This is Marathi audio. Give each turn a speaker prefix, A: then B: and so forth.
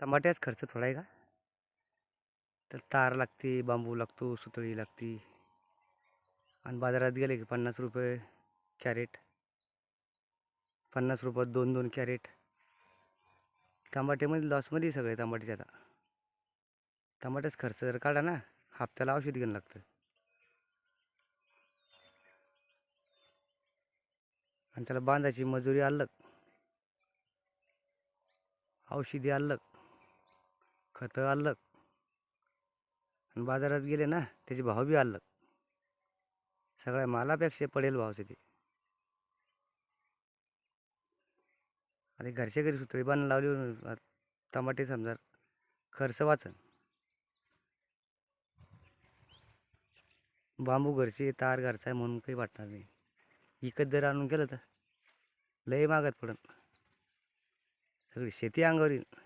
A: टमाट्याच खर्च थोडा आहे का? तर तार लागते बांबू लागतो सुतळी लागते. आणि बाजारात गेले की पन्नास रुपये कॅरेट. पन्नास रुपयात दोन दोन कॅरेट. टमाट्यामध्ये लॉसमध्ये सगळे टमाट्याचे आता. टमाट्याच खर्च जर काढा ना हप्त्याला औषध घेणं लागतं. आणि त्याला बांधायची मजुरी अलग औषधी अलग खतं अलग आणि बाजारात गेले ना त्याचे भाव बी अलग सगळ्या मालापेक्षा पडेल भाव ते आणि घरच्या घरी सुतळी बांधून लावली टमाटे समजा खर्च वाचन. बांबू घरचे तार घरचा आहे म्हणून काही वाटणार नाही. इकत जर आणून केलं तर लय मागत पडन. सगळी शेती अंगावर येईन.